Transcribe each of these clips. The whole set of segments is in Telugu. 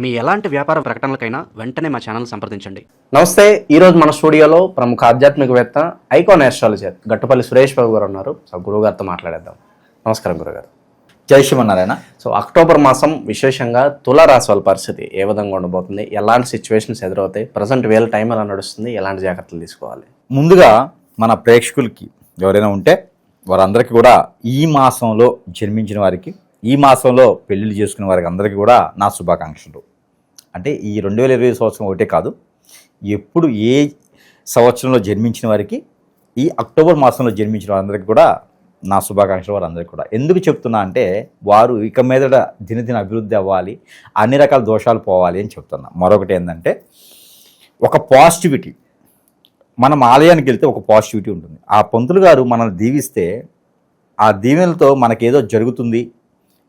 మీ ఎలాంటి వ్యాపార ప్రకటనలకైనా వెంటనే మా ఛానల్ సంప్రదించండి. నమస్తే ఈరోజు మన స్టూడియోలో ప్రముఖ ఆధ్యాత్మికవేత్త ఐకాన్ ఆస్ట్రాలజర్ గట్టుపల్లి సురేష్ బాబు గారు ఉన్నారు. సో గురువు గారితో మాట్లాడేద్దాం. నమస్కారం గురుగారు జై శ్రీమన్నారాయణ. సో అక్టోబర్ మాసం విశేషంగా తులారాశి వాళ్ళ పరిస్థితి ఏ విధంగా ఉండబోతుంది? ఎలాంటి సిచ్యువేషన్స్ ఎదురవుతాయి? ప్రజెంట్ వేల టైం ఎలా నడుస్తుంది? ఎలాంటి జాగ్రత్తలు తీసుకోవాలి? ముందుగా మన ప్రేక్షకులకి ఎవరైనా ఉంటే వారందరికీ కూడా ఈ మాసంలో జన్మించిన వారికి ఈ మాసంలో పెళ్ళిళ్ళు చేసుకునే వారికి అందరికీ కూడా నా శుభాకాంక్షలు. అంటే ఈ రెండు వేల ఇరవై సంవత్సరం ఒకటే కాదు ఎప్పుడు ఏ సంవత్సరంలో జన్మించిన వారికి ఈ అక్టోబర్ మాసంలో జన్మించిన వారందరికీ కూడా నా శుభాకాంక్షలు వారందరికీ కూడా. ఎందుకు చెప్తున్నా అంటే వారు ఇక మీదట దినదిన అభివృద్ధి అవ్వాలి అన్ని రకాల దోషాలు పోవాలి అని చెప్తున్నా. మరొకటి ఏంటంటే ఒక పాజిటివిటీ మనం ఆలయానికి వెళ్తే ఒక పాజిటివిటీ ఉంటుంది. ఆ పంతులు గారు మనల్ని దీవిస్తే ఆ దీవెనలతో మనకేదో జరుగుతుంది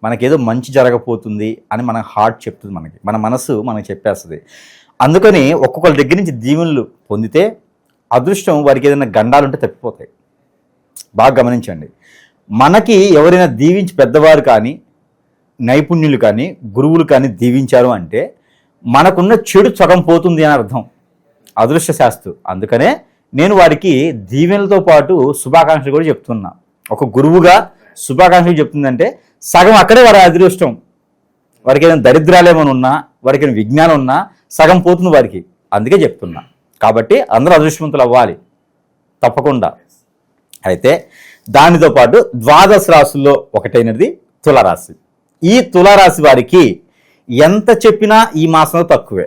మనకేదో మంచి జరగపోతుంది అని మన హార్ట్ చెప్తుంది మనకి. మన మనసు మనకు చెప్పేస్తుంది. అందుకని ఒక్కొక్కరి దగ్గర నుంచి దీవెనలు పొందితే అదృష్టం వారికి ఏదైనా గండాలు ఉంటే తప్పిపోతాయి. బాగా గమనించండి. మనకి ఎవరైనా దీవించి పెద్దవారు కానీ నైపుణ్యులు కానీ గురువులు కానీ దీవించారు అంటే మనకున్న చెడు సగం పోతుంది అని అర్థం. అదృష్ట శాస్త్రు. అందుకనే నేను వారికి దీవెనలతో పాటు శుభాకాంక్షలు కూడా చెప్తున్నా. ఒక గురువుగా శుభాకాంక్షలు చెప్తుందంటే సగం అక్కడే వారి అదృష్టం. వారికి ఏదైనా దరిద్రాలు ఏమైనా ఉన్నా వారికి ఏమైనా విజ్ఞానం ఉన్నా సగం పోతుంది వారికి. అందుకే చెప్తున్నా. కాబట్టి అందరూ అదృష్టవంతులు అవ్వాలి. తప్పకుండా. అయితే దానితో పాటు ద్వాదశ రాశుల్లో ఒకటైనది తులారాశి. ఈ తులారాశి వారికి ఎంత చెప్పినా ఈ మాసంలో తక్కువే.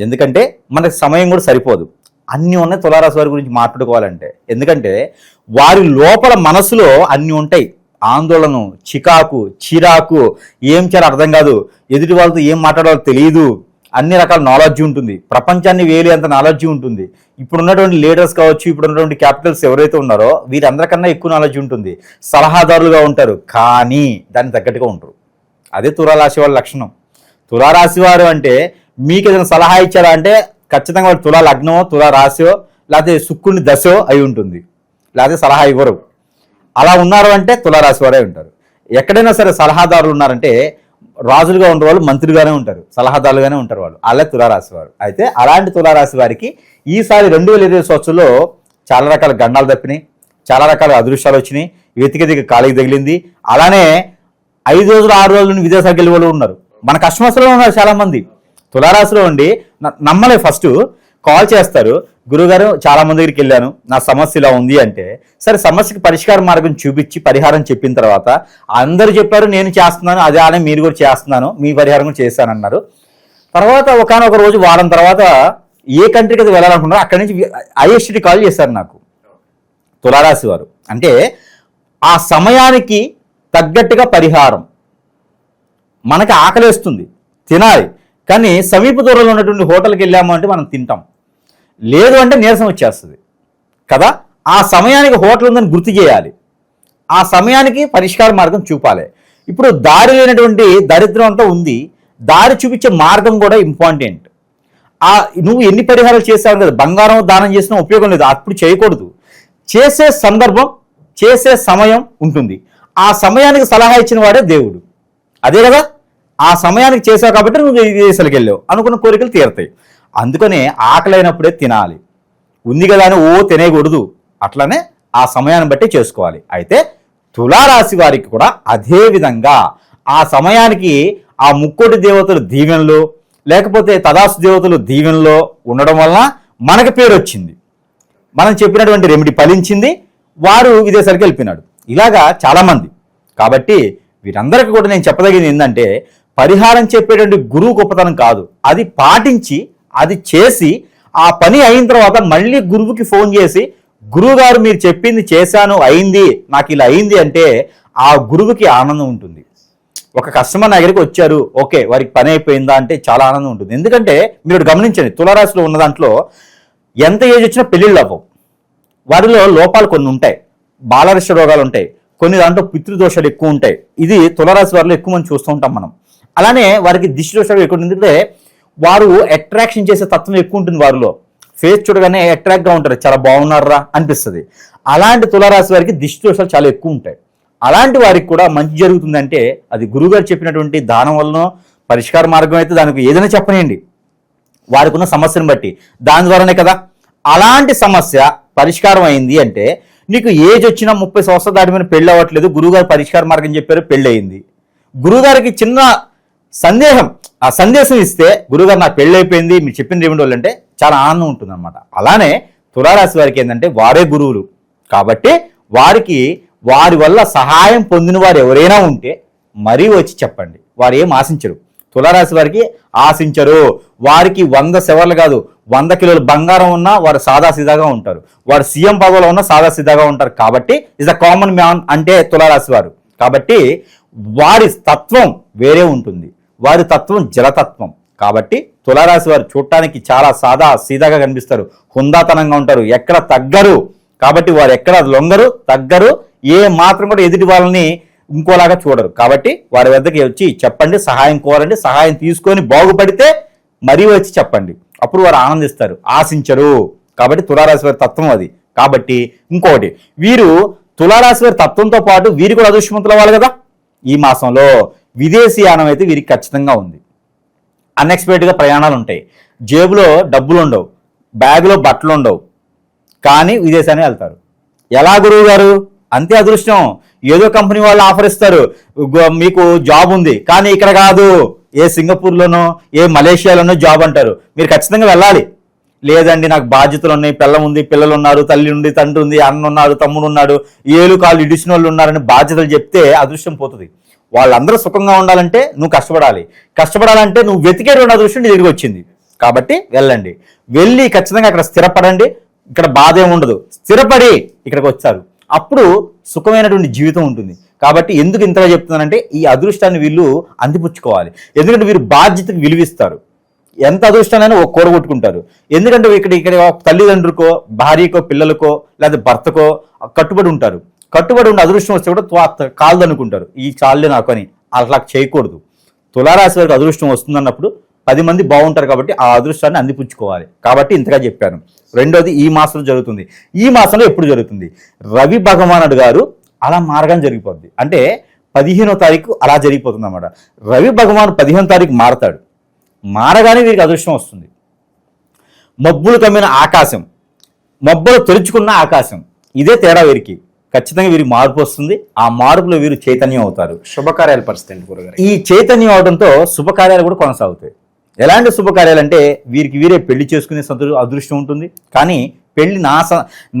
ఎందుకంటే మనకి సమయం కూడా సరిపోదు. అన్నీ ఉన్నాయి తులారాశి వారి గురించి మాట్లాడుకోవాలంటే. ఎందుకంటే వారి లోపల మనసులో అన్నీ ఉంటాయి. ఆందోళన చికాకు చిరాకు ఏం చేయాలో అర్థం కాదు. ఎదుటి వాళ్ళతో ఏం మాట్లాడాలో తెలియదు అన్ని రకాల నాలెడ్జ్ ఉంటుంది. ప్రపంచాన్ని వేలే అంత నాలెడ్జ్ ఉంటుంది. ఇప్పుడు ఉన్నటువంటి లీడర్స్ కావచ్చు ఇప్పుడు ఉన్నటువంటి క్యాపిటల్స్ ఎవరైతే ఉన్నారో వీరందరికన్నా ఎక్కువ నాలెడ్జ్ ఉంటుంది. సలహాదారులుగా ఉంటారు. కానీ దానికి తగ్గట్టుగా ఉంటారు అదే తులారాశి వాళ్ళ లక్షణం. తులారాశి వారు అంటే మీకు ఏదైనా సలహా ఇచ్చారా అంటే ఖచ్చితంగా వాళ్ళు తులా లగ్నమో తులా రాశో లేకపోతే శుక్రుని దశో అయి ఉంటుంది. లేకపోతే సలహా ఇవ్వరు. అలా ఉన్నారు అంటే తులారాశి వారే ఉంటారు. ఎక్కడైనా సరే సలహాదారులు ఉన్నారంటే రాజులుగా ఉండే వాళ్ళు మంత్రిగానే ఉంటారు. సలహాదారులుగానే ఉంటారు వాళ్ళు. అలా తులారాశి వారు. అయితే అలాంటి తులారాశి వారికి ఈసారి రెండు వేల ఇరవై సంవత్సరంలో చాలా రకాల గండాలు తప్పినాయి. చాలా రకాల అదృష్టాలు వచ్చినాయి. వెతికి కాలికి తగిలింది. అలానే ఐదు రోజులు ఆరు రోజులు విదేశాలకు వెళ్ళే వాళ్ళు ఉన్నారు. మన కస్టమర్స్లో ఉన్నారు చాలామంది. తులారాశిలో ఉండి న- నమ్మలే ఫస్ట్. కాల్ చేస్తారు. గురుగారు చాలా మంది దగ్గరికి వెళ్ళాను. నా సమస్య ఇలా ఉంది అంటే సరే సమస్యకి పరిష్కార మార్గం చూపించి పరిహారం చెప్పిన తర్వాత అందరూ చెప్పారు నేను చేస్తున్నాను అదే అనే మీరు కూడా చేస్తున్నాను మీ పరిహారం కూడా చేశానన్నారు. తర్వాత ఒకనొక రోజు వారం తర్వాత ఏ కంట్రీకి అది వెళ్ళాలనుకున్నారో అక్కడి నుంచి ఐఎస్టీ కాల్ చేశారు నాకు తులారాశి వారు. అంటే ఆ సమయానికి తగ్గట్టుగా పరిహారం. మనకి ఆకలేస్తుంది తినాలి. కానీ సమీప దూరంలో ఉన్నటువంటి హోటల్కి వెళ్ళాము అంటే మనం తింటాం. లేదు అంటే నీరసం వచ్చేస్తుంది. కదా? ఆ సమయానికి హోటల్ ఉందని గుర్తు చేయాలి. ఆ సమయానికి పరిష్కార మార్గం చూపాలి. ఇప్పుడు దారి లేనటువంటి దరిద్రం అంతా ఉంది. దారి చూపించే మార్గం కూడా ఇంపార్టెంట్. ఆ నువ్వు ఎన్ని పరిహారాలు చేసావు కదా బంగారం దానం చేసినా ఉపయోగం లేదు. అప్పుడు చేయకూడదు. చేసే సందర్భం చేసే సమయం ఉంటుంది. ఆ సమయానికి సలహా ఇచ్చిన వాడే దేవుడు. అదే కదా? ఆ సమయానికి చేసావు కాబట్టి నువ్వు విదేశాలకు వెళ్ళావు. అనుకున్న కోరికలు తీరుతాయి. అందుకనే ఆకలైనప్పుడే తినాలి. ఉంది కదా అని ఓ తినేయకూడదు. అట్లనే ఆ సమయాన్ని బట్టి చేసుకోవాలి. అయితే తులారాశి వారికి కూడా అదే విధంగా ఆ సమయానికి ఆ ముక్కోటి దేవతలు దీవెనలు లేకపోతే తదాసు దేవతలు దీవెనలో ఉండడం వలన మనకి పేరు వచ్చింది. మనం చెప్పినటువంటి రెమెడీ ఫలించింది. వారు విదేశాలకు వెళ్ళిపోయినాడు. ఇలాగా చాలామంది. కాబట్టి వీరందరికీ కూడా నేను చెప్పదగింది ఏంటంటే పరిహారం చెప్పేటువంటి గురువు గొప్పతనం కాదు. అది పాటించి అది చేసి ఆ పని అయిన తర్వాత మళ్ళీ గురువుకి ఫోన్ చేసి గురువు గారు మీరు చెప్పింది చేశాను అయింది నాకు ఇలా అయింది అంటే ఆ గురువుకి ఆనందం ఉంటుంది. ఒక కస్టమర్ నా దగ్గరికి వచ్చారు ఓకే వారికి పని అయిపోయిందా? అంటే చాలా ఆనందం ఉంటుంది. ఎందుకంటే మీరు గమనించండి తులారాశిలో ఉన్న దాంట్లో ఎంత ఏజ్ వచ్చినా పెళ్ళిళ్ళు అవ్వవు. వారిలో లోపాలు కొన్ని ఉంటాయి. బాలరిష్ట రోగాలు ఉంటాయి. కొన్ని దాంట్లో పితృదోషాలు ఎక్కువ ఉంటాయి. ఇది తులరాశి వారిలో ఎక్కువ మంది చూస్తూ ఉంటాం మనం. అలానే వారికి దిష్టి దోషాలు ఎక్కువ ఎందుకంటే వారు అట్రాక్షన్ చేసే తత్వం ఎక్కువ ఉంటుంది వారిలో. ఫేస్ చూడగానే అట్రాక్ట్గా ఉంటారు. చాలా బాగున్నారా అనిపిస్తుంది. అలాంటి తులారాశి వారికి దిష్టి దోషాలు చాలా ఎక్కువ ఉంటాయి. అలాంటి వారికి కూడా మంచి జరుగుతుందంటే అది గురుగారు చెప్పినటువంటి దానం వలన పరిష్కార మార్గం అయితే దానికి ఏదైనా చెప్పనియండి. వారికి ఉన్న సమస్యను బట్టి. దాని ద్వారానే కదా. అలాంటి సమస్య పరిష్కారం అయింది అంటే నీకు ఏజ్ వచ్చినా ముప్పై సంవత్సరాలు దాటి మీద పెళ్ళి అవ్వట్లేదు. గురువుగారు పరిష్కార మార్గం చెప్పారు పెళ్ళి అయింది. గురువుగారికి చిన్న సందేహం. ఆ సందేశం ఇస్తే గురుగారు నాకు పెళ్ళైపోయింది మీరు చెప్పిన రెండు రోజులు అంటే చాలా ఆనందం ఉంటుంది అనమాట అలానే తులారాశి వారికి ఏంటంటే వారే గురువులు. కాబట్టి వారికి వారి వల్ల సహాయం పొందిన వారు ఎవరైనా ఉంటే మరీ వచ్చి చెప్పండి. వారు ఏం ఆశించరు. తులారాశి వారికి ఆశించరు. వారికి వంద సెవర్లు కాదు వంద కిలోల బంగారం ఉన్నా వారు సాదాసీదాగా ఉంటారు. వారు సీఎం పదవులో ఉన్న సాదా సీదాగా ఉంటారు. కాబట్టి ఇస్ ద కామన్ మ్యాన్ అంటే తులారాశి వారు. కాబట్టి వారి తత్వం వేరే ఉంటుంది. వారి తత్వం జలతత్వం. కాబట్టి తులారాశి వారు చూడటానికి చాలా సాదా సీదాగా కనిపిస్తారు. హుందాతనంగా ఉంటారు. ఎక్కడ తగ్గరు. కాబట్టి వారు ఎక్కడ లొంగరు తగ్గరు. ఏ మాత్రం కూడా ఎదుటి వాళ్ళని ఇంకోలాగా చూడరు. కాబట్టి వారి వద్దకి వచ్చి చెప్పండి సహాయం కోరండి సహాయం తీసుకొని బాగుపడితే మరీ వచ్చి చెప్పండి. అప్పుడు వారు ఆనందిస్తారు. ఆశించరు. కాబట్టి తులారాశి వారి తత్వం అది. కాబట్టి ఇంకొకటి వీరు తులారాశి వారి తత్వంతో పాటు వీరు కూడా అదృష్టవంతుల వాళ్ళు కదా ఈ మాసంలో. విదేశీయానం అయితే వీరికి ఖచ్చితంగా ఉంది. అన్ఎక్స్పెక్టెడ్గా ప్రయాణాలు ఉంటాయి జేబులో డబ్బులు ఉండవు బ్యాగులో బట్టలు ఉండవు కానీ విదేశానికి వెళ్తారు. ఎలా గురువు గారు అంతే అదృష్టం. ఏదో కంపెనీ వాళ్ళు ఆఫర్ ఇస్తారు. మీకు జాబ్ ఉంది. కానీ ఇక్కడ కాదు. ఏ సింగపూర్లోనో ఏ మలేషియాలోనో జాబ్ అంటారు. మీరు ఖచ్చితంగా వెళ్ళాలి. లేదండి నాకు బాధ్యతలు ఉన్నాయి పిల్లం ఉంది పిల్లలు ఉన్నారు తల్లి ఉంది తండ్రి ఉంది అన్న ఉన్నారు తమ్ముడు ఉన్నాడు ఏలు కాళ్ళు ఇడిచిన వాళ్ళు ఉన్నారని బాధ్యతలు చెప్తే అదృష్టం పోతుంది. వాళ్ళందరూ సుఖంగా ఉండాలంటే నువ్వు కష్టపడాలి. కష్టపడాలంటే నువ్వు వెతికేటువంటి అదృష్టం నీ దగ్గరికి వచ్చింది. కాబట్టి వెళ్ళండి. వెళ్ళి ఖచ్చితంగా అక్కడ స్థిరపడండి. ఇక్కడ బాధ ఏమి ఉండదు. స్థిరపడి ఇక్కడికి వచ్చారు. అప్పుడు సుఖమైనటువంటి జీవితం ఉంటుంది. కాబట్టి ఎందుకు ఇంతగా చెప్తున్నానంటే ఈ అదృష్టాన్ని వీళ్ళు అందిపుచ్చుకోవాలి. ఎందుకంటే వీరు బాధ్యతకు విలువిస్తారు. ఎంత అదృష్టాన్ని ఒక కూర కొట్టుకుంటారు. ఎందుకంటే ఇక్కడ ఇక్కడ తల్లిదండ్రులకో భార్యకో పిల్లలకో లేదా భర్తకో కట్టుబడి ఉంటారు. కట్టుబడి ఉన్న అదృష్టం వస్తే కూడా త్వా- కాళ్ళు అనుకుంటారు ఈ చాలే నాకు అని. అట్లా చేయకూడదు. తులారాశి వారికి అదృష్టం వస్తుందన్నప్పుడు పది మంది బాగుంటారు కాబట్టి ఆ అదృష్టాన్ని అందిపుచ్చుకోవాలి. కాబట్టి ఇంతగా చెప్పాను. రెండోది ఈ మాసంలో జరుగుతుంది. ఈ మాసంలో ఎప్పుడు జరుగుతుంది? రవి భగవానుడు గారు అలా మారగానే జరిగిపోద్ది. అంటే పదిహేనో తారీఖు అలా జరిగిపోతుంది అన్నమాట రవి భగవాన్ పదిహేనో తారీఖు మారతాడు. మారగానే వీరికి అదృష్టం వస్తుంది. మబ్బులు కమ్మిన ఆకాశం. మబ్బులు తొలుచుకున్న ఆకాశం. ఇదే తేడా వీరికి. ఖచ్చితంగా వీరికి మార్పు వస్తుంది. ఆ మార్పులో వీరు చైతన్యం అవుతారు. శుభకార్యాల పరిస్థితి గురుగారు. ఈ చైతన్యం అవడంతో శుభకార్యాలు కూడా కొనసాగుతాయి. ఎలాంటి శుభకార్యాలు అంటే వీరికి వీరే పెళ్ళి చేసుకునే సంతృ అదృష్టం ఉంటుంది. కానీ పెళ్ళి నా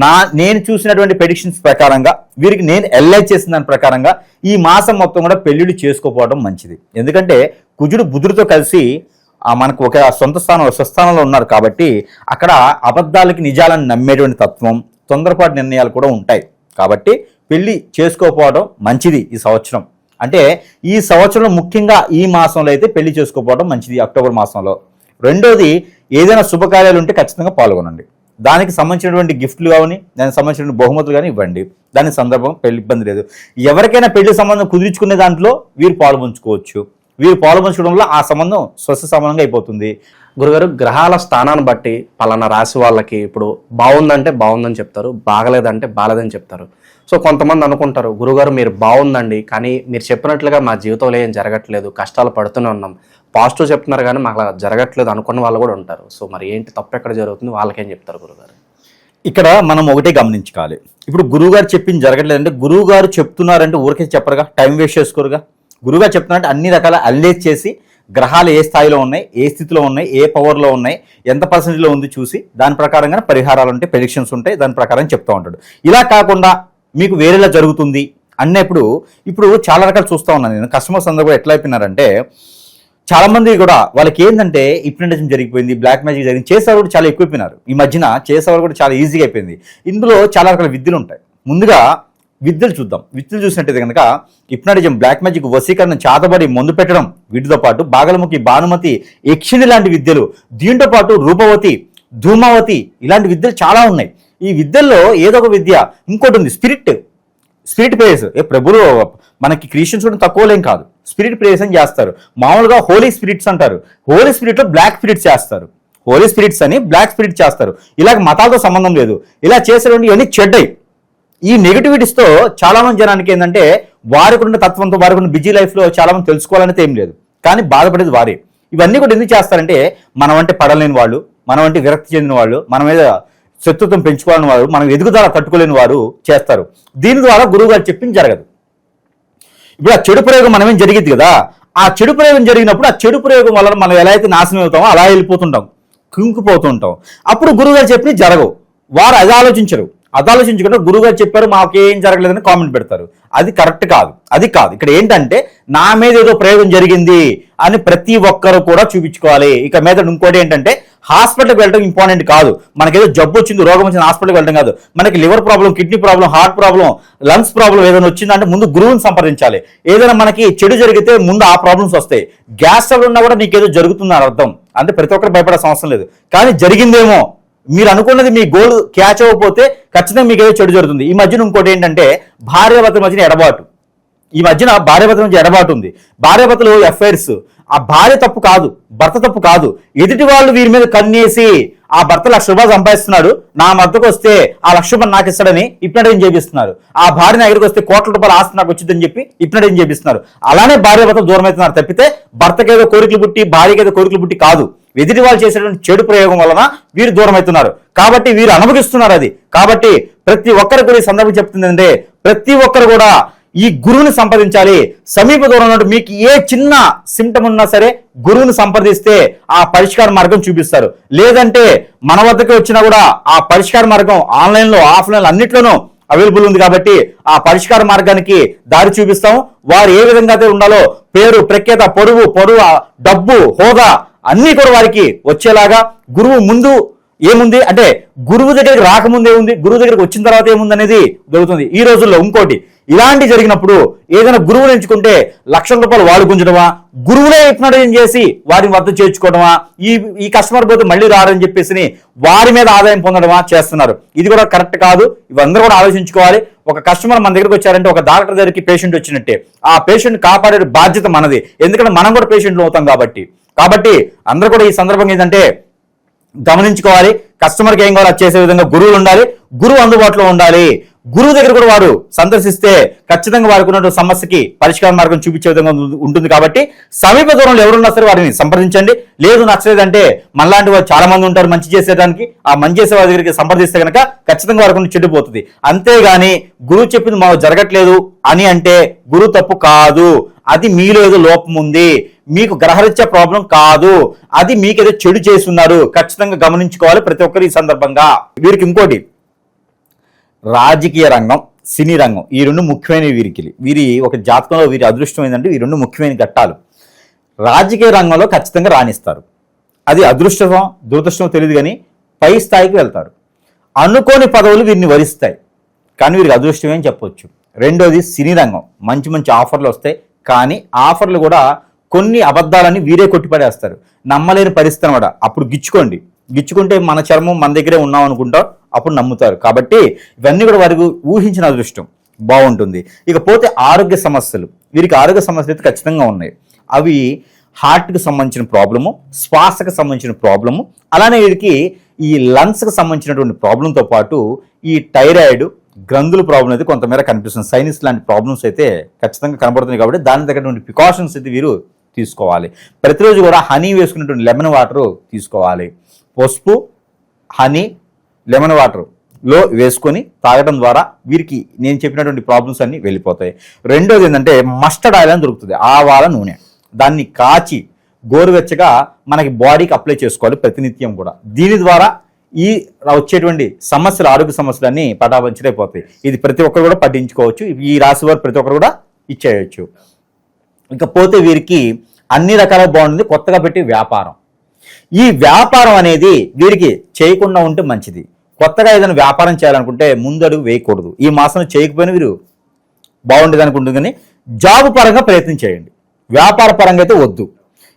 నా నేను చూసినటువంటి ప్రెడిక్షన్స్ ప్రకారంగా వీరికి నేను ఎల్ఐ చేసిన దాని ప్రకారంగా ఈ మాసం మొత్తం కూడా పెళ్ళిళ్ళు చేసుకోకపోవడం మంచిది. ఎందుకంటే కుజుడు బుధుడితో కలిసి ఆ మనకు ఒక సొంత స్థానంలో స్వస్థానంలో ఉన్నారు కాబట్టి అక్కడ అబద్ధాలకి నిజాలను నమ్మేటువంటి తత్వం తొందరపాటు నిర్ణయాలు కూడా ఉంటాయి. కాబట్టి పెళ్ళి చేసుకోకపోవడం మంచిది ఈ సంవత్సరం. అంటే ఈ సంవత్సరం ముఖ్యంగా ఈ మాసంలో అయితే పెళ్ళి చేసుకోకపోవడం మంచిది అక్టోబర్ మాసంలో. రెండోది ఏదైనా శుభకార్యాలు ఉంటే ఖచ్చితంగా పాల్గొనండి. దానికి సంబంధించినటువంటి గిఫ్ట్లు కానీ దానికి సంబంధించిన బహుమతులు కానీ ఇవ్వండి. దాని సందర్భం పెళ్ళి ఇబ్బంది లేదు. ఎవరికైనా పెళ్ళి సంబంధం కుదిర్చుకునే దాంట్లో వీరు పాల్పంచుకోవచ్చు వీరు పాల్పంచడంలో ఆ సంబంధం స్వస్థ సంబంధంగా అయిపోతుంది. గురుగారు గ్రహాల స్థానాన్ని బట్టి పలానా రాశి వాళ్ళకి ఇప్పుడు బాగుందంటే బాగుందని చెప్తారు బాగలేదంటే బాగలేదని చెప్తారు. సో కొంతమంది అనుకుంటారు గురుగారు మీరు బాగుందండి కానీ మీరు చెప్పినట్లుగా మా జీవితంలో ఏం జరగట్లేదు కష్టాలు పడుతూనే ఉన్నాం. పాజిటివ్ చెప్తున్నారు కానీ మాకు అలా జరగట్లేదు అనుకున్న వాళ్ళు కూడా ఉంటారు. సో మరి ఏంటి తప్పు ఎక్కడ జరుగుతుంది? వాళ్ళకేం చెప్తారు గురుగారు? ఇక్కడ మనం ఒకటే గమనించుకోవాలి. ఇప్పుడు గురువుగారు చెప్పింది జరగట్లేదంటే గురువుగారు చెప్తున్నారంటే ఊరికే చెప్పరుగా టైం వేస్ట్ చేసుకోరుగా. గురువుగారు చెప్తున్నారంటే అన్ని రకాల అల్లేజ్ చేసి గ్రహాలు ఏ స్థాయిలో ఉన్నాయి ఏ స్థితిలో ఉన్నాయి ఏ పవర్లో ఉన్నాయి ఎంత పర్సెంటేజ్లో ఉంది చూసి దాని ప్రకారంగా పరిహారాలు ఉంటాయి ప్రెడిక్షన్స్ ఉంటాయి దాని ప్రకారం చెప్తూ ఉంటాడు. ఇలా కాకుండా మీకు వేరేలా జరుగుతుంది అన్నప్పుడు ఇప్పుడు చాలా రకాలు చూస్తూ ఉన్నాను నేను. కస్టమర్స్ అందరూ కూడా ఎట్లా అయిపోయినారంటే చాలామంది కూడా వాళ్ళకి ఏంటంటే హిప్నటిజం జరిగిపోయింది బ్లాక్ మ్యాజిక్ జరిగింది చేసేవారు కూడా చాలా ఎక్కువైపోయినారు. ఈ మధ్యన చేసేవారు కూడా చాలా ఈజీగా అయిపోయింది. ఇందులో చాలా రకాల విద్యలు ఉంటాయి. ముందుగా విద్యలు చూద్దాం. విద్యలు చూసినట్టయితే కనుక హిప్నటిజం బ్లాక్ మ్యాజిక్ వశీకరణ చాతబడి మందు పెట్టడం వీటితో పాటు బాగలముఖి భానుమతి యక్షిణి లాంటి విద్యలు దీంతో పాటు రూపవతి ధూమావతి ఇలాంటి విద్యలు చాలా ఉన్నాయి. ఈ విద్యల్లో ఏదో ఒక విద్య ఇంకోటి ఉంది స్పిరిట్. Spirit prayers. ఏ ప్రభులు మనకి క్రిస్టియన్స్ కూడా తక్కువలేం కాదు. స్పిరిట్ ప్రేయర్స్ అని చేస్తారు. మామూలుగా హోలీ స్పిరిట్స్ అంటారు. హోలీ స్పిరిట్లో బ్లాక్ స్పిరిట్స్ చేస్తారు. హోలీ స్పిరిట్స్ అని బ్లాక్ స్పిరిట్ చేస్తారు. ఇలాగ మతాలతో సంబంధం లేదు. ఇలా చేసేటువంటి ఇవన్నీ చెడ్డాయి ఈ నెగిటివిటీస్తో చాలా మంది జనానికి ఏంటంటే వారికి ఉన్న తత్వంతో వారికి ఉన్న బిజీ లైఫ్లో చాలామంది తెలుసుకోవాలనేది ఏం లేదు. కానీ బాధపడేది వారే. ఇవన్నీ కూడా ఎందుకు చేస్తారంటే మనం అంటే పడలేని వాళ్ళు మనం అంటే విరక్తి చెందిన వాళ్ళు మన మీద శత్రుత్వం పెంచుకోవాలని వారు మనం ఎదుగుదల తట్టుకోలేని వారు చేస్తారు. దీని ద్వారా గురువు గారు చెప్పింది జరగదు. ఇప్పుడు ఆ చెడు ప్రయోగం మనమేం జరిగింది కదా ఆ చెడు ప్రయోగం జరిగినప్పుడు ఆ చెడు ప్రయోగం వల్ల మనం ఎలా అయితే నాశనం అవుతామో అలా వెళ్ళిపోతుంటాం. కుంగిపోతుంటాం అప్పుడు గురువుగారు చెప్పి జరగవు. వారు అది ఆలోచించరు. అది ఆలోచించకుండా గురువుగారు చెప్పారు మాకేం జరగలేదని కామెంట్ పెడతారు. అది కరెక్ట్ కాదు. అది కాదు. ఇక్కడ ఏంటంటే నా మీద ఏదో ప్రయోగం జరిగింది అని ప్రతి ఒక్కరు కూడా చూపించుకోవాలి. ఇక మీద ఇంకోటి ఏంటంటే హాస్పిటల్కి వెళ్ళడం ఇంపార్టెంట్ కాదు. మనకేదో జబ్బు వచ్చింది రోగం వచ్చింది హాస్పిటల్కి వెళ్ళడం కాదు. మనకి liver problem kidney problem heart problem lungs problem ఏదైనా వచ్చిందంటే ముందు గురువుని సంప్రదించాలి. ఏదైనా మనకి చెడు జరిగితే ముందు ఆ ప్రాబ్లమ్స్ వస్తాయి. గ్యాస్ ట్రబుల్ ఉన్నా కూడా నీకేదో జరుగుతుందని అర్థం. అంటే ప్రతి ఒక్కరు భయపడే అవసరం లేదు. కానీ జరిగిందేమో మీరు అనుకున్నది మీ గోల్ క్యాచ్ అవ్వకపోతే ఖచ్చితంగా మీకు ఏదో చెడు జరుగుతుంది. ఈ మధ్యన ఇంకోటి ఏంటంటే భార్యాభర్తల మధ్యన ఎడబాటు. ఈ మధ్యన భార్యాభర్తల మధ్య ఎడబాటు ఉంది. భార్యాభర్తలు ఎఫ్ఐఆర్స్ ఆ భార్య తప్పు కాదు భర్త తప్పు కాదు. ఎదుటి వాళ్ళు వీరి మీద కన్నేసి ఆ భర్త లక్ష రూపాయలు సంపాదిస్తున్నాడు. నా మద్దకు వస్తే ఆ లక్ష రూపాయలు నాకు ఇస్తాడని ఇప్పుడే ఏం చేపిస్తున్నారు? ఆ భార్య నా దగ్గరికి వస్తే కోట్ల రూపాయల ఆస్తి నాకు వచ్చిందని చెప్పి ఇప్పుడే ఏం చేపిస్తున్నారు? అలానే భార్య భర్త దూరం అవుతున్నారు. తప్పితే భర్తకేదో కోరికలు పుట్టి భార్యకేదో కోరికలు పుట్టి కాదు. ఎదుటి వాళ్ళు చేసేటువంటి చెడు ప్రయోగం వలన వీరు దూరం అవుతున్నారు కాబట్టి వీరు అనుభవిస్తున్నారు అది. కాబట్టి ప్రతి ఒక్కరు కూడా ఈ సందర్భం చెప్తుందంటే ప్రతి ఒక్కరు కూడా ఈ గురువుని సంప్రదించాలి. సమీప దూరంలో మీకు ఏ చిన్న సిమ్టమ్ ఉన్నా సరే గురువుని సంప్రదిస్తే ఆ పరిష్కార మార్గం చూపిస్తారు. లేదంటే మన వద్దకు వచ్చినా కూడా ఆ పరిష్కార మార్గం ఆన్లైన్లో ఆఫ్లైన్లో అన్నిట్లోనూ అవైలబుల్ ఉంది కాబట్టి ఆ పరిష్కార మార్గానికి దారి చూపిస్తాం. వారు ఏ విధంగా అయితే ఉండాలో పేరు ప్రఖ్యాత పొరుగు పొరుగు డబ్బు హోదా అన్నీ కూడా వారికి వచ్చేలాగా గురువు ముందు ఏముంది? అంటే గురువు దగ్గరికి రాకముందు ఏముంది గురువు దగ్గరికి వచ్చిన తర్వాత ఏముంది అనేది దొరుకుతుంది ఈ రోజుల్లో ఇంకోటి ఇలాంటి జరిగినప్పుడు ఏదైనా గురువుని ఎంచుకుంటే లక్షల రూపాయలు వాడు గుంజడమా? గురువులే హిప్నటైజ్ చేసి వారిని వద్ద చేర్చుకోవడమా? ఈ ఈ కస్టమర్ పోతే మళ్ళీ రారని చెప్పేసి వారి మీద ఆదాయం పొందడమా చేస్తున్నారు. ఇది కూడా కరెక్ట్ కాదు. ఇవందరూ కూడా ఆలోచించుకోవాలి. ఒక కస్టమర్ మన దగ్గరికి వచ్చారంటే ఒక డాక్టర్ దగ్గరికి పేషెంట్ వచ్చినట్టే. ఆ పేషెంట్ కాపాడే బాధ్యత మనది. ఎందుకంటే మనం కూడా పేషెంట్లు అవుతాం కాబట్టి. కాబట్టి అందరూ కూడా ఈ సందర్భంగా ఏంటంటే గమనించుకోవాలి. కస్టమర్కి ఏం కావాలో చేసే విధంగా గురువులు ఉండాలి. గురువు అందుబాటులో ఉండాలి. గురువు దగ్గర కూడా వారు సందర్శిస్తే ఖచ్చితంగా వారికి ఉన్న సమస్యకి పరిష్కార మార్గం చూపించే విధంగా ఉంటుంది కాబట్టి సమీప దూరంలో ఎవరున్నా సరే వారిని సంప్రదించండి. లేదు నచ్చలేదంటే మనలాంటి వారు చాలా మంది ఉంటారు మంచి చేసేదానికి ఆ మంచి చేసే వారి దగ్గరికి సంప్రదిస్తే కనుక ఖచ్చితంగా వారికి ఉన్న చెడిపోతుంది అంతేగాని గురువు చెప్పింది మాకు జరగట్లేదు అని అంటే గురువు తప్పు కాదు. అది మీలో ఏదో లోపం ఉంది. మీకు గ్రహరీత్యా ప్రాబ్లం కాదు. అది మీకేదో చెడు చేస్తున్నారు ఖచ్చితంగా గమనించుకోవాలి ప్రతి ఒక్కరు ఈ సందర్భంగా. వీరికి ఇంకోటి రాజకీయ రంగం సినీ రంగం ఈ రెండు ముఖ్యమైన వీరికి వీరి ఒక జాతకంలో వీరి అదృష్టం ఏంటంటే ఈ రెండు ముఖ్యమైన ఘట్టాలు. రాజకీయ రంగంలో ఖచ్చితంగా రాణిస్తారు. అది అదృష్టమో దురదృష్టమో తెలియదు కానీ పై స్థాయికి వెళ్తారు. అనుకోని పదవులు వీరిని వరిస్తాయి. కానీ వీరికి అదృష్టం ఏం చెప్పొచ్చు? రెండోది సినీ రంగం. మంచి మంచి ఆఫర్లు వస్తాయి. కానీ ఆఫర్లు కూడా కొన్ని అబద్ధాలని వీరే కొట్టిపడేస్తారు. నమ్మలేని పరిస్థితి అనమాట అప్పుడు గిచ్చుకోండి. గిచ్చుకుంటే మన చర్మం మన దగ్గరే ఉన్నాం అనుకుంటాం అప్పుడు నమ్ముతారు. కాబట్టి ఇవన్నీ కూడా వారికి ఊహించిన అదృష్టం. బాగుంటుంది. ఇకపోతే ఆరోగ్య సమస్యలు. వీరికి ఆరోగ్య సమస్యలు అయితే ఖచ్చితంగా ఉన్నాయి. అవి హార్ట్కి సంబంధించిన ప్రాబ్లము శ్వాసకు సంబంధించిన ప్రాబ్లము అలానే వీరికి ఈ లంగ్స్కి సంబంధించినటువంటి ప్రాబ్లంతో పాటు ఈ థైరాయిడ్ గ్రంథుల ప్రాబ్లం అయితే కొంతమేర కనిపిస్తుంది. సైనిస్ లాంటి ప్రాబ్లమ్స్ అయితే ఖచ్చితంగా కనబడుతుంది కాబట్టి దాని తగ్గటువంటి ప్రికాషన్స్ అయితే వీరు తీసుకోవాలి. ప్రతిరోజు కూడా హనీ వేసుకున్నటువంటి లెమన్ వాటర్ తీసుకోవాలి. పసుపు హనీ లెమన్ వాటర్లో వేసుకొని తాగడం ద్వారా వీరికి నేను చెప్పినటువంటి ప్రాబ్లమ్స్ అన్ని వెళ్ళిపోతాయి. రెండోది ఏంటంటే మస్టర్డ్ ఆయిల్ అని దొరుకుతుంది. ఆవాల నూనె. దాన్ని కాచి గోరువెచ్చగా మనకి బాడీకి అప్లై చేసుకోవాలి ప్రతినిత్యం కూడా. దీని ద్వారా ఈ వచ్చేటువంటి సమస్యలు ఆరోగ్య సమస్యలన్నీ పటాపంచలైపోతాయి ఇది ప్రతి ఒక్కరు కూడా పట్టించుకోవచ్చు. ఈ రాశి వారు ప్రతి ఒక్కరు కూడా ఇచ్చేయచ్చు. ఇకపోతే వీరికి అన్ని రకాల బాగుంటుంది. కొత్తగా పెట్టి వ్యాపారం. ఈ వ్యాపారం అనేది వీరికి చేయకుండా ఉంటే మంచిది. కొత్తగా ఏదైనా వ్యాపారం చేయాలనుకుంటే ముందు అడుగు వేయకూడదు. ఈ మాసం చేయకపోయినా వీరు బాగుండేది అనుకుంటుంది కానీ జాబ్ పరంగా ప్రయత్నం చేయండి. వ్యాపార పరంగా అయితే వద్దు.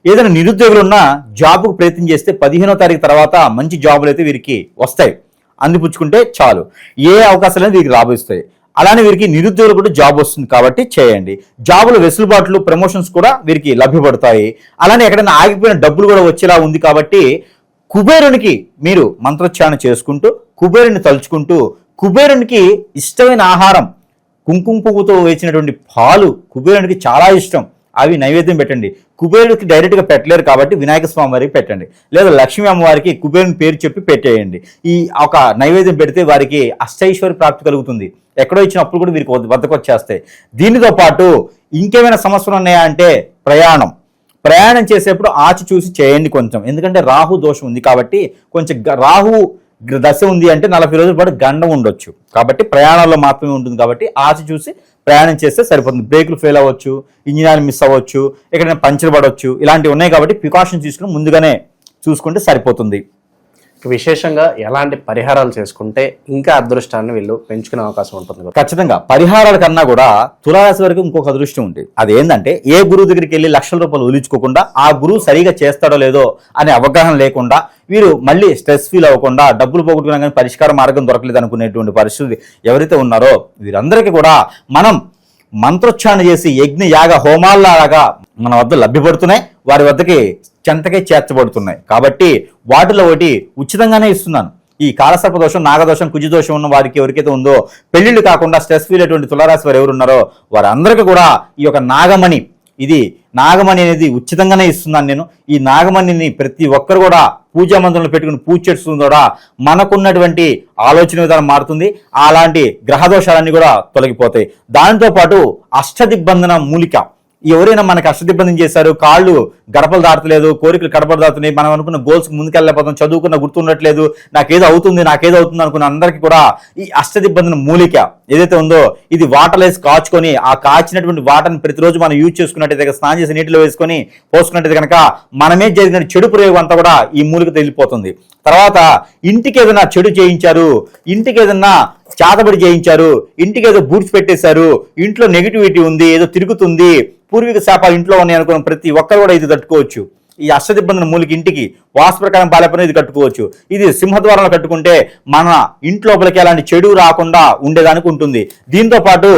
ఏదైనా నిరుద్యోగులు ఉన్నా జాబ్కు ప్రయత్నం చేస్తే పదిహేనో తారీఖు తర్వాత మంచి జాబులు అయితే వీరికి వస్తాయి. అందిపుచ్చుకుంటే చాలు. ఏ అవకాశాలు వీరికి రాబోస్తాయి. అలానే వీరికి నిరుద్యోగులు కూడా జాబ్ వస్తుంది కాబట్టి చేయండి. జాబుల వెసులుబాట్లు ప్రమోషన్స్ కూడా వీరికి లభ్యపడతాయి. అలానే ఎక్కడైనా ఆగిపోయిన డబ్బులు కూడా వచ్చేలా ఉంది కాబట్టి కుబేరునికి మీరు మంత్రోచ్చారణ చేసుకుంటూ కుబేరుని తలుచుకుంటూ కుబేరునికి ఇష్టమైన ఆహారం కుంకుమ పువ్వుతో వేసినటువంటి పాలు కుబేరునికి చాలా ఇష్టం. అవి నైవేద్యం పెట్టండి. కుబేరుడికి డైరెక్ట్గా పెట్టలేరు కాబట్టి వినాయక స్వామి వారికి పెట్టండి. లేదా లక్ష్మీ అమ్మవారికి కుబేరుని పేరు చెప్పి పెట్టేయండి. ఈ ఒక నైవేద్యం పెడితే వారికి అష్టైశ్వర్య ప్రాప్తి కలుగుతుంది. ఎక్కడో ఇచ్చినప్పుడు కూడా వీరికి వద్ద- వద్దకు వచ్చేస్తాయి. దీనితో పాటు ఇంకేమైనా సమస్యలు ఉన్నాయా అంటే ప్రయాణం. ప్రయాణం చేసేప్పుడు ఆచి చూసి చేయండి కొంచెం. ఎందుకంటే రాహు దోషం ఉంది కాబట్టి కొంచెం గ- రాహు దశ ఉంది అంటే నలభై రోజుల పాటు గండం ఉండొచ్చు. కాబట్టి ప్రయాణంలో మాత్రమే ఉంటుంది కాబట్టి ఆచి చూసి ప్రయాణం చేస్తే సరిపోతుంది. బ్రేకులు ఫెయిల్ అవ్వచ్చు ఇంజిన్ ఆయిల్ మిస్ అవ్వచ్చు ఎక్కడైనా పంచర్ పడవచ్చు ఇలాంటివి ఉన్నాయి కాబట్టి ప్రికాషన్ తీసుకుని ముందుగానే చూసుకుంటే సరిపోతుంది. విశేషంగా ఎలాంటి పరిహారాలు చేసుకుంటే ఇంకా అదృష్టాన్ని వీళ్ళు పెంచుకునే అవకాశం ఉంటుంది ఖచ్చితంగా. పరిహారాల కన్నా కూడా తులారాశి వరకు ఇంకొక అదృష్టం ఉంది. అదేంటంటే ఏ గురువు దగ్గరికి వెళ్ళి లక్షల రూపాయలు వదిలించుకోకుండా ఆ గురువు సరిగా చేస్తాడో లేదో అనే అవగాహన లేకుండా వీరు మళ్ళీ స్ట్రెస్ ఫీల్ అవ్వకుండా డబ్బులు పోగొట్టుకున్నా కానీ పరిష్కార మార్గం దొరకలేదు అనుకునేటువంటి పరిస్థితి ఎవరైతే ఉన్నారో వీరందరికీ కూడా మనం మంత్రోచ్చారణ చేసి యజ్ఞ యాగ హోమాల్లాగా మన వద్ద లభ్యపడుతున్నాయి. వారి వద్దకి చెంతకే చేర్చబడుతున్నాయి. కాబట్టి వాటిలో ఒకటి ఉచితంగానే ఇస్తున్నాను. ఈ కాలసర్ప దోషం నాగదోషం కుజిదోషం ఉన్న వారికి ఎవరికైతే ఉందో పెళ్ళిళ్ళు కాకుండా స్ట్రెస్ ఫీల్ అటువంటి తులారాశి వారు ఎవరున్నారో వారందరికీ కూడా ఈ యొక్క నాగమణి ఇది నాగమణి అనేది ఉచితంగానే ఇస్తున్నాను నేను. ఈ నాగమణిని ప్రతి ఒక్కరు కూడా పూజా మందిరంలో పెట్టుకుని పూజ చేస్తుంది కూడా మనకున్నటువంటి ఆలోచన విధానం మారుతుంది. అలాంటి గ్రహదోషాలన్నీ కూడా తొలగిపోతాయి. దాంతో పాటు అష్టదిగ్బంధన మూలిక. ఎవరైనా మనకి అష్టదిబ్బంది చేశారు కాళ్ళు గడపలు దాటలేదు కోరికలు గడపలు దాటుతున్నాయి మనం అనుకున్న గోల్స్ ముందుకెళ్ళలేకపోతాం చదువుకున్న గుర్తుండట్లేదు నాకేదో అవుతుంది నాకేదో అవుతుంది అనుకున్న అందరికీ కూడా ఈ అష్టదిబ్బందిన మూలిక ఏదైతే ఉందో ఇది వాటర్ వేసి కాచుకొని ఆ కాచినటువంటి వాటర్ని ప్రతిరోజు మనం యూజ్ చేసుకున్నట్టయితే స్నానం చేసి నీటిలో వేసుకొని పోసుకున్నట్టయితే కనుక మనమే జరిగిన చెడు ప్రయోగం అంతా కూడా ఈ మూలిక తెలిపోతుంది. తర్వాత ఇంటికి ఏదైనా చెడు చేయించారు ఇంటికి ఏదైనా చాదబడి చేయించారు ఇంటికి ఏదో బూట్స్ పెట్టేశారు ఇంట్లో నెగిటివిటీ ఉంది ఏదో తిరుగుతుంది పూర్వీక శాపాలు ఇంట్లో ఉన్నాయి అనుకున్న ప్రతి ఒక్కరు కూడా ఇది తట్టుకోవచ్చు. ఈ అష్టదిబ్బందిన మూలికి ఇంటికి వాస్తు ప్రకారం బాలేపని ఇది కట్టుకోవచ్చు. ఇది సింహద్వారంలో కట్టుకుంటే మన ఇంట్లోపలికి ఎలాంటి చెడు రాకుండా ఉండేదానికి ఉంటుంది. దీంతో పాటు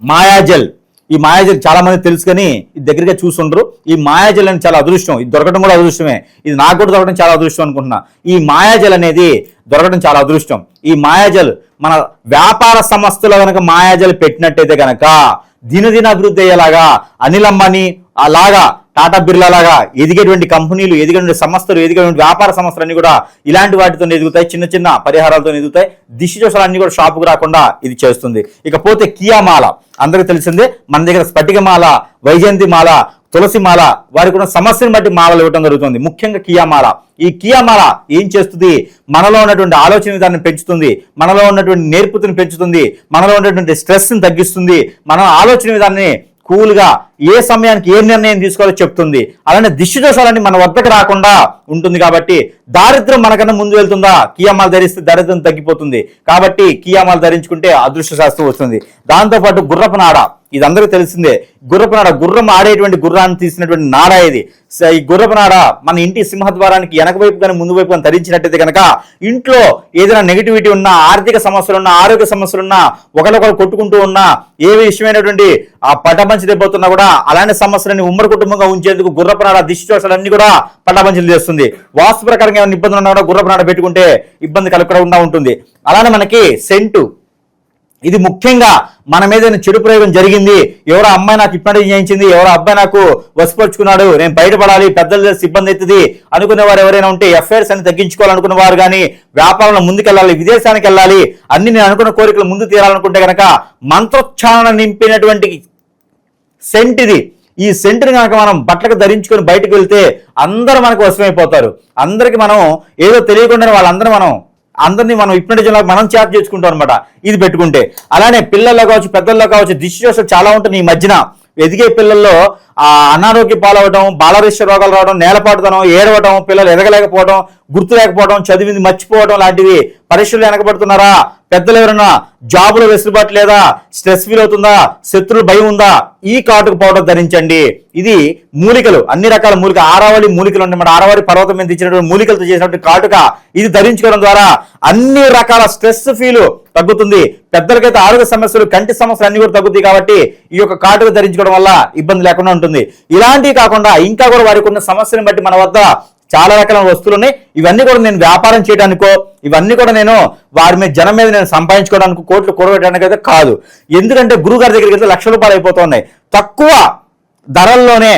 మాయాజల్ ఈ మాయాజల్ చాలా మంది తెలుసు కానీ ఇది దగ్గరగా చూసుండ్రు. ఈ మాయాజల్ అనేది చాలా అదృష్టం. ఇది దొరకడం కూడా అదృష్టమే. ఇది నాకు కూడా దొరకడం చాలా అదృష్టం అనుకుంటున్నా. ఈ మాయాజల్ అనేది దొరకడం చాలా అదృష్టం. ఈ మాయాజల్ మన వ్యాపార సంస్థలో కనుక మాయాజల్ పెట్టినట్టయితే కనుక దినదిన అభివృద్ధి అయ్యేలాగా అనిల్ అంబానీ అలాగా టాటా బిర్లా లాగా ఎదిగేటువంటి కంపెనీలు ఎదిగేటువంటి సంస్థలు ఎదిగేటువంటి వ్యాపార సంస్థలు అన్ని కూడా ఇలాంటి వాటితో ఎదుగుతాయి చిన్న చిన్న పరిహారాలతో ఎదుగుతాయి. దిశ దోషాలు అన్ని కూడా షాపుకు రాకుండా ఇది చేస్తుంది. ఇకపోతే కియామాల అందరికీ తెలిసిందే మన దగ్గర స్ఫటికమాల వైజయంతి మాల తులసి మాల వారికి ఉన్న సమస్యను బట్టి మాలలు ఇవ్వడం జరుగుతుంది. ముఖ్యంగా కియామాల. ఈ కియామాల ఏం చేస్తుంది? మనలో ఉన్నటువంటి ఆలోచన విధానం పెంచుతుంది. మనలో ఉన్నటువంటి నేర్పుతుని పెంచుతుంది. మనలో ఉన్నటువంటి స్ట్రెస్ని తగ్గిస్తుంది. మన ఆలోచన విధానాన్ని కూల్గా ఏ సమయానికి ఏ నిర్ణయం తీసుకోవాలో చెప్తుంది. అలానే దిష్టి దోషాలన్నీ మన వద్దకు రాకుండా ఉంటుంది కాబట్టి దారిద్ర్యం మనకన్నా ముందు వెళ్తుందా? కియామాలు ధరిస్తే దారిద్ర్యం తగ్గిపోతుంది. కాబట్టి కియామాలు ధరించుకుంటే అదృష్ట శాస్త్రం వస్తుంది. దాంతోపాటు గుర్రపు నాడ ఇది అందరికీ తెలిసిందే. గుర్రపు నాడ గుర్రం ఆడేటువంటి గుర్రాన్ని తీసినటువంటి నాడ ఇది స- ఈ గుర్రపు నాడ మన ఇంటి సింహద్వారానికి వెనక వైపు కానీ ముందు వైపు కానీ ధరించినట్టయితే కనుక ఇంట్లో ఏదైనా నెగిటివిటీ ఉన్నా ఆర్థిక సమస్యలు ఉన్నా ఆరోగ్య సమస్యలు ఉన్నా ఒకరికొకరు కొట్టుకుంటూ ఉన్నా ఏ విషయమైనటువంటి ఆ పటపంచి దెబ్బతున్నా కూడా అలాంటి సమస్యలని ఉమ్మడి కుటుంబంగా ఉంచేందుకు గుర్రపు నాడ దిష్టి దోషాలన్నీ కూడా పటాపంచలు చేస్తుంది. వాస్తు ప్రకారంగా ఏమైనా ఇబ్బందులు ఉన్నా కూడా గుర్రపు నాడ పెట్టుకుంటే ఇబ్బంది కలగకుండా ఉంటుంది అలానే మనకి సెంటు. ఇది ముఖ్యంగా మన మీద చెడు ప్రయోగం జరిగింది ఎవరో అమ్మాయి నాకు ఇప్పటి చేయించింది ఎవరో అబ్బాయి నాకు వసిపరుచుకున్నాడు నేను బయటపడాలి పెద్దలు చేసి ఇబ్బంది అవుతుంది అనుకునే వారు ఎవరైనా ఉంటే ఎఫ్ఐఆర్స్ అని తగ్గించుకోవాలనుకున్న వారు కానీ వ్యాపారంలో ముందుకెళ్ళాలి విదేశానికి వెళ్ళాలి అన్ని నేను అనుకున్న కోరికలు ముందు తీరాలనుకుంటే కనుక మంత్రోచ్చారణ నింపినటువంటి సెంట్ ఇది. ఈ సెంటర్ కనుక మనం బట్టలకు ధరించుకొని బయటకు వెళ్తే అందరూ మనకు వశమైపోతారు. అందరికి మనం ఏదో తెలియకుండానే వాళ్ళందరూ మనం అందరినీ మనం ఇప్పటి మనం చాట్ చేసుకుంటాం అనమాట ఇది పెట్టుకుంటే. అలానే పిల్లల్లో కావచ్చు పెద్దల్లో కావచ్చు దిష్టి దోషాలు చాలా ఉంటుంది ఈ మధ్యన. ఎదిగే పిల్లల్లో ఆ అనారోగ్య పాలవడం బాలరిష్ట రోగాలు రావడం నేలపాటుతనం ఏడవడం పిల్లలు ఎదగలేకపోవడం గుర్తు లేకపోవడం చదివింది మర్చిపోవడం లాంటివి పరీక్షలు వెనకబడుతున్నారా? పెద్దలు ఎవరైనా జాబులో వెసులుబాటు లేదా స్ట్రెస్ ఫీల్ అవుతుందా శత్రులు భయం ఉందా ఈ కాటుకు పౌడర్ ధరించండి. ఇది మూలికలు అన్ని రకాల మూలిక ఆరావళి మూలికలు ఉన్నాయి. మన ఆరావళి పర్వతం మీద ఇచ్చినటువంటి మూలికలతో చేసినటువంటి కాటుక ఇది ధరించుకోవడం ద్వారా అన్ని రకాల స్ట్రెస్ ఫీల్ తగ్గుతుంది. పెద్దలకైతే ఆరోగ్య సమస్యలు కంటి సమస్యలు అన్ని కూడా తగ్గుతాయి కాబట్టి ఈ యొక్క కాటుక ధరించుకోవడం వల్ల ఇబ్బంది లేకుండా ఉంటుంది. ఇలాంటివి కాకుండా ఇంకా కూడా వారికి ఉన్న సమస్యను బట్టి మన వద్ద చాలా రకాల వస్తువులు ఉన్నాయి. ఇవన్నీ కూడా నేను వ్యాపారం చేయడానికో ఇవన్నీ కూడా నేను వారి మీద జనం మీద నేను సంపాదించుకోవడానికి కోట్లు కూడబెట్టడానికి అయితే కాదు. ఎందుకంటే గురుగారి దగ్గరికి వెళ్తే లక్ష రూపాయలు అయిపోతున్నాయి తక్కువ ధరల్లోనే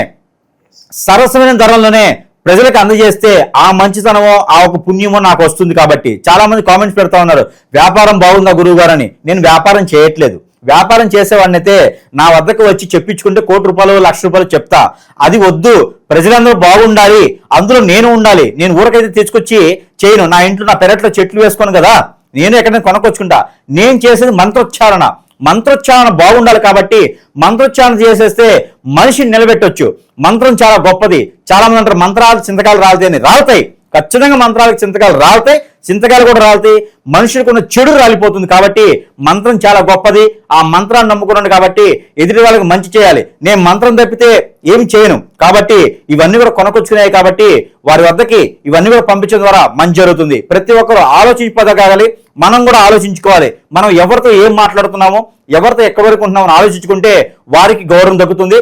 సరసమైన ధరల్లోనే ప్రజలకు అందజేస్తే ఆ మంచితనమో ఆ ఒక పుణ్యమో నాకు వస్తుంది కాబట్టి చాలా మంది కామెంట్స్ పెడతా ఉన్నారు. వ్యాపారం బాగుందా గురువు గారు అని నేను వ్యాపారం చేయట్లేదు. వ్యాపారం చేసేవాడిని అయితే నా వద్దకు వచ్చి చెప్పించుకుంటే కోటి రూపాయలు లక్ష రూపాయలు చెప్తా. అది వద్దు. ప్రజలందరూ బాగుండాలి. అందులో నేను ఉండాలి. నేను ఊరకైతే తీసుకొచ్చి చేయను. నా ఇంట్లో నా పెరట్లో చెట్లు వేసుకోను కదా. నేను ఎక్కడైనా కొనుక్కొచ్చుకుంటా. నేను చేసేది మంత్రోచ్చారణ. మంత్రోచ్చారణ బాగుండాలి కాబట్టి మంత్రోచ్చారణ చేసేస్తే మనిషిని నిలబెట్టొచ్చు. మంత్రం చాలా గొప్పది. చాలా మంది అంటారు మంత్రాలు చింతకాలు రాలుతాయి. అని ఖచ్చితంగా మంత్రాలకు చింతకాలు రాలుతాయి చింతకాయలు కూడా రాలుతాయి. మనుషులకు ఉన్న చెడు రాలిపోతుంది కాబట్టి మంత్రం చాలా గొప్పది. ఆ మంత్రాన్ని నమ్ముకున్నాడు కాబట్టి ఎదుటి వాళ్ళకి మంచి చేయాలి. నేను మంత్రం తప్పితే ఏమి చేయను. కాబట్టి ఇవన్నీ కూడా కొనకొచ్చుకున్నాయి కాబట్టి వారి వద్దకి ఇవన్నీ కూడా పంపించడం ద్వారా మంచి జరుగుతుంది. ప్రతి ఒక్కరు ఆలోచించుకోదగాలి మనం కూడా ఆలోచించుకోవాలి. మనం ఎవరితో ఏం మాట్లాడుతున్నామో ఎవరితో ఎక్కడి వరకు ఆలోచించుకుంటే వారికి గౌరవం దక్కుతుంది.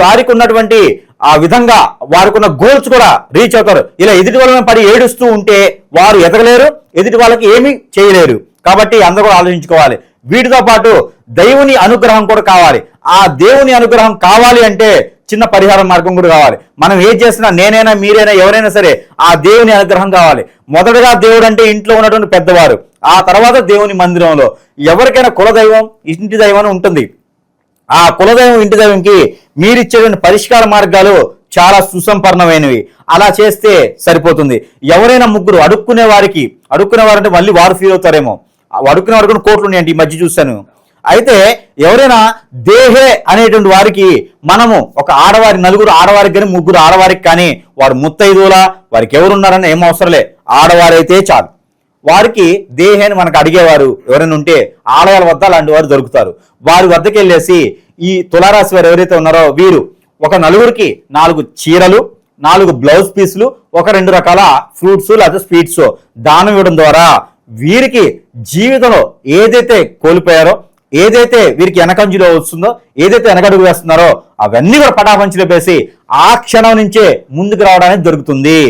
వారికి ఉన్నటువంటి ఆ విధంగా వారికి ఉన్న గోల్స్ కూడా రీచ్ అవుతారు. ఇలా ఎదుటి వాళ్ళని పడి ఏడుస్తూ ఉంటే వారు ఎదగలేరు ఎదుటి వాళ్ళకి ఏమీ చేయలేరు. కాబట్టి అందరూ కూడా ఆలోచించుకోవాలి. వీటితో పాటు దైవుని అనుగ్రహం కూడా కావాలి. ఆ దేవుని అనుగ్రహం కావాలి అంటే చిన్న పరిహార మార్గం కూడా కావాలి. మనం ఏం చేసినా నేనైనా మీరైనా ఎవరైనా సరే ఆ దేవుని అనుగ్రహం కావాలి. మొదటగా దేవుడు అంటే ఇంట్లో ఉన్నటువంటి పెద్దవారు. ఆ తర్వాత దేవుని మందిరంలో ఎవరికైనా కులదైవం ఇంటి దైవం అని ఉంటుంది. ఆ కులదైవం ఇంటి దైవంకి మీరిచ్చేటువంటి పరిష్కార మార్గాలు చాలా సుసంపన్నమైనవి. అలా చేస్తే సరిపోతుంది. ఎవరైనా ముగ్గురు అడుక్కునే వారికి అడుక్కునే వారంటే మళ్ళీ వారు ఫీల్ అవుతారేమో. అడుక్కునే వారు కూడా కోట్లు ఉన్నాయండి ఈ మధ్య చూశాను. అయితే ఎవరైనా దేహే అనేటువంటి వారికి మనము ఒక ఆడవారి నలుగురు ఆడవారికి కానీ ముగ్గురు ఆడవారికి కానీ వారు ముత్తైదువులా వారికి ఎవరున్నారని ఏం అవసరంలే ఆడవారైతే చాలు. వారికి దేహాన్ని మనకు అడిగేవారు ఎవరైనా ఉంటే ఆలయాల వద్ద అలాంటి వారు దొరుకుతారు. వారి వద్దకు వెళ్ళేసి ఈ తులారాశి వారు ఎవరైతే ఉన్నారో వీరు ఒక నలుగురికి నాలుగు చీరలు నాలుగు బ్లౌజ్ పీసులు ఒక రెండు రకాల ఫ్రూట్స్ లేదా స్వీట్స్ దానం ఇవ్వడం ద్వారా వీరికి జీవితంలో ఏదైతే కోల్పోయారో ఏదైతే వీరికి వెనకంజులో వస్తుందో ఏదైతే వెనకడుగు వేస్తున్నారో అవన్నీ కూడా పటాపంచులు వేసి ఆ క్షణం నుంచే ముందుకు రావడానికి దొరుకుతుంది.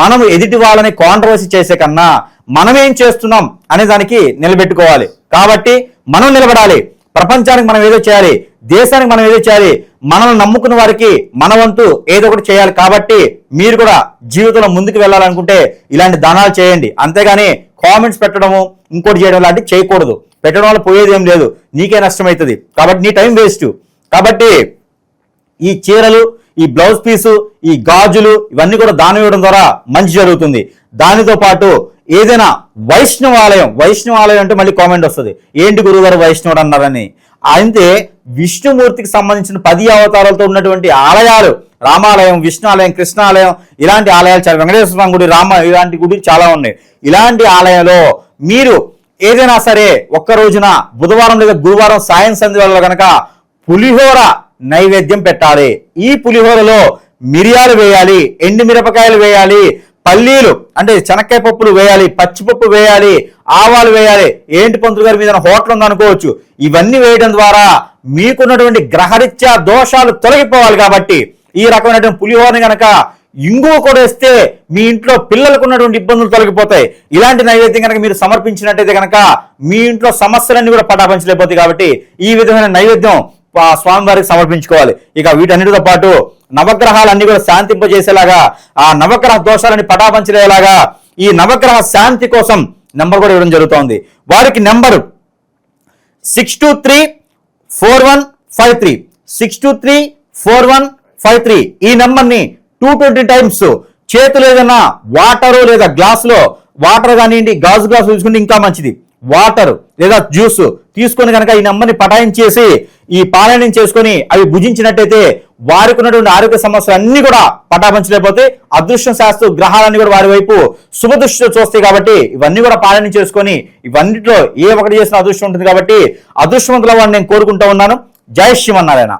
మనం ఎదుటి వాళ్ళని కాంట్రవర్సీ చేసే కన్నా మనం ఏం చేస్తున్నాం అనే దానికి నిలబెట్టుకోవాలి. కాబట్టి మనం నిలబడాలి. ప్రపంచానికి మనం ఏదో చేయాలి. దేశానికి మనం ఏదో చేయాలి. మనల్ని నమ్ముకున్న వారికి మన వంతు ఏదో ఒకటి చేయాలి. కాబట్టి మీరు కూడా జీవితంలో ముందుకు వెళ్ళాలనుకుంటే ఇలాంటి దానాలు చేయండి. అంతేగాని కామెంట్స్ పెట్టడము ఇంకోటి చేయడం లాంటివి చేయకూడదు. పెట్టడం వల్ల పోయేది ఏం లేదు. నీకే నష్టం అవుతుంది. కాబట్టి నీ టైం వేస్ట్. కాబట్టి ఈ చీరలు ఈ బ్లౌజ్ పీసు ఈ గాజులు ఇవన్నీ కూడా దానం ఇవ్వడం ద్వారా మంచి జరుగుతుంది. దానితో పాటు ఏదైనా వైష్ణవాలయం వైష్ణవాలయం అంటే మళ్ళీ కామెంట్ వస్తుంది. ఏంటి గురుగారు వైష్ణవుడు అన్నారని? అయితే విష్ణుమూర్తికి సంబంధించిన పది అవతారాలతో ఉన్నటువంటి ఆలయాలు రామాలయం విష్ణుఆలయం కృష్ణాలయం ఇలాంటి ఆలయాలు చాలా వెంకటేశ్వర స్వామి గుడి రామ ఇలాంటి గుడి చాలా ఉన్నాయి. ఇలాంటి ఆలయంలో మీరు ఏదైనా సరే ఒక్క రోజున బుధవారం లేదా గురువారం సాయం సంధి కనుక పులిహోర నైవేద్యం పెట్టాలి. ఈ పులిహోరలో మిరియాలు వేయాలి ఎండు మిరపకాయలు వేయాలి పల్లీలు అంటే శనక్కాయ పప్పులు వేయాలి పచ్చిపప్పు వేయాలి ఆవాలు వేయాలి ఏంటి పంతులు గారి మీద హోటల్ ఉందనుకోవచ్చు ఇవన్నీ వేయడం ద్వారా మీకున్నటువంటి గ్రహరీత్యా దోషాలు తొలగిపోవాలి కాబట్టి ఈ రకమైనటువంటి పులిహోరని గనక ఇంగువ కూడా వేస్తే మీ ఇంట్లో పిల్లలకు ఉన్నటువంటి ఇబ్బందులు తొలగిపోతాయి. ఇలాంటి నైవేద్యం కనుక మీరు సమర్పించినట్టయితే కనుక మీ ఇంట్లో సమస్యలన్నీ కూడా పటాపంచలేకపోతాయి కాబట్టి ఈ విధమైన నైవేద్యం స్వామివారికి సమర్పించుకోవాలి. ఇక వీటన్నిటితో పాటు నవగ్రహాలన్నీ కూడా శాంతింపజేసేలాగా ఆ నవగ్రహ దోషాలని పటాపంచలేలాగా ఈ నవగ్రహ శాంతి కోసం నెంబర్ కూడా ఇవ్వడం జరుగుతోంది. వారికి number six two three four one five three. Six two three four one five three. ఈ నెంబర్ని టూ ట్వంటీ టైమ్స్ చేతులు ఏదైనా వాటర్ లేదా గ్లాసులో వాటర్ కానివ్వండి గాజు గ్లాసు తీసుకుంటే ఇంకా మంచిది. వాటర్ లేదా జ్యూస్ తీసుకొని కనుక ఈ నెంబర్ని పటాయించేసి ఈ పారాయణం చేసుకొని అవి భుజించినట్టయితే వారికి ఉన్నటువంటి ఆరోగ్య సమస్యలు అన్ని కూడా పటాపంచలేకపోతే అదృష్టం శాస్త్ర గ్రహాలన్నీ కూడా వారి వైపు శుభదృష్టితో చూస్తాయి కాబట్టి ఇవన్నీ కూడా పాలన చేసుకొని ఇవన్నిటిలో ఏ ఒకటి చేసిన అదృష్టం ఉంటుంది కాబట్టి అదృష్టవంతుల వాడిని నేను కోరుకుంటూ ఉన్నాను. జై శ్రీమన్నారాయణ.